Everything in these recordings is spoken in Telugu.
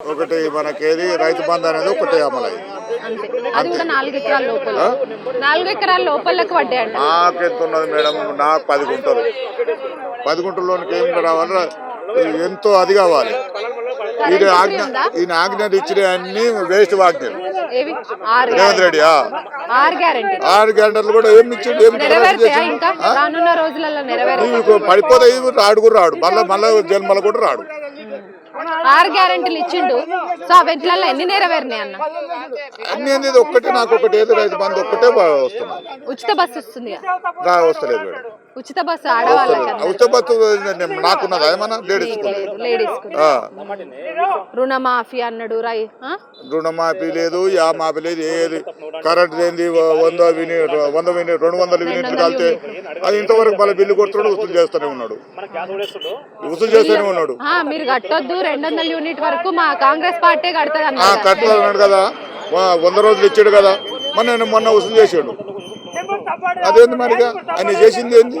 ఒకటి మనకేది రైతు బంధు అనేది ఒకటి అమలైంది అంతే అది కూడా నాలుగు ఎకరాల లోపల. నాలుగు ఎకరాల లోపలకు పడ్డాయంట నాకు ఎంత ఉన్నది మేడం? నాకు పది గుంటలు. పది గుంటల్లోనికి ఏం రావాలి ఎంతో అది కావాలి. ఈయన ఆజ్ఞ ఈయన ఆజ్ఞలు ఇచ్చిన అన్ని వేస్ట్ వాజ్ఞలు. ఏవి? ఆరు రేవంత్ రెడ్డి ఆ. ఆరు గ్యారెంటీ. ఆరు గంటలు కూడా ఏమి ఇచ్చిండు ఏమి నెరవేరుతాయా ఇంకా? రానున్న రోజులలో నెరవేరు నీకు పడిపోతే ఇవి రాడు కూడా రాడు. మళ్ళీ మళ్ళీ జన్మల కూడా రాడు. ఆరు గ్యారెంటీలు ఇచ్చిండు. సో వెంట్లలో ఎన్ని నెరవేరినాయి అన్న? అన్ని అనేది ఒక్కటే నాకు ఒకటి ఏదో రైతు బంధు ఒక్కటే బా- వస్తుంది. ఉచిత బస్సు వస్తుంది రా వస్తలేదు మేడం. ఉచిత బస్సు ఆడవాళ్ళకి ఉచిత బస్సు నాకున్నదా? ఏమన్నా? లేడీస్ రుణమాఫీ అన్నాడు రై? రుణమాఫీ లేదు యా మాఫీ లేదు ఏది కరెంట్ ఏంది వంద విని వంద విని రెండు వందల యూనిట్లు కలితే అది ఇంతవరకు మళ్ళీ బిల్లు కొడుతున్నాడు వసూలు చేస్తూనే ఉన్నాడు. వసూలు చేస్తూనే ఉన్నాడు. మీరు కట్టొద్దు రెండు వందల యూనిట్ వరకు మా కాంగ్రెస్ పార్టీ కడుతుంది అన్నారు కట్టున్నాడు కదా. వంద రోజులు ఇచ్చాడు కదా. మొన్న మొన్న వసూలు చేసాడు అదేంది మరిగా? ఆయన చేసింది ఏంది?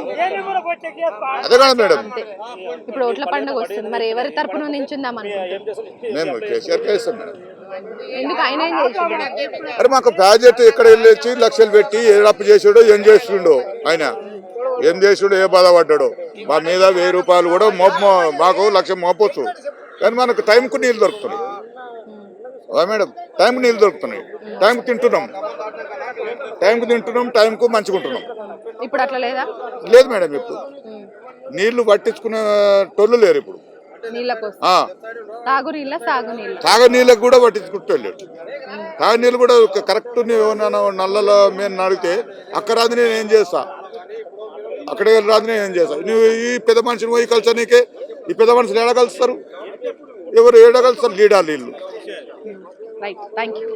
అదే కదా మేడం ఇప్పుడు ఓట్ల పండుగ వస్తుంది. మరి ఎవరి తరపున నించుందాం అనుకుంటున్నారు మేము కేసీఆర్కే ఇస్తాం మేడం. అరే మాకు ప్రాజెక్ట్ ఎక్కడ వెళ్ళొచ్చి లక్షలు పెట్టి ఏ అప్పు చేసాడో ఏం చేస్తుండో ఆయన? ఏం చేసాడో ఏ బాధపడ్డాడో? మా మీద వెయ్యి రూపాయలు కూడా మోప మాకు లక్ష మోపొచ్చు. కానీ మనకు టైంకు నీళ్ళు దొరుకుతున్నాయి. అదా మేడం టైంకు నీళ్ళు దొరుకుతున్నాయి. టైంకు తింటున్నాం. టైంకు తింటున్నాం టైంకు మంచుకుంటున్నాం ఇప్పుడు అట్లా లేదా? లేదు మేడం ఇప్పుడు. నీళ్ళు పట్టించుకునే టోళ్ళు లేరు ఇప్పుడు. నీళ్ళ కోసం ఆ, తాగు నీళ్ళ సాగు నీళ్ళ తాగ నీళ్ళకు కూడా పట్టించుకుంటలేడు తాగ నీళ్ళు కూడా కరెక్ట్ నల్లలో మేము అడిగితే అక్కడ రాదు నేను ఏం చేస్తా? అక్కడికి వెళ్ళి రాదు నేను ఏం చేస్తా? నువ్వు ఈ పెద్ద మనిషిని పోయి కలిసా నీకే? ఈ పెద్ద మనుషులు ఏడ కలుస్తారు? ఎవరు ఏడ కలుస్తారు? లీడా నీళ్ళు రైట్ థ్యాంక్ యూ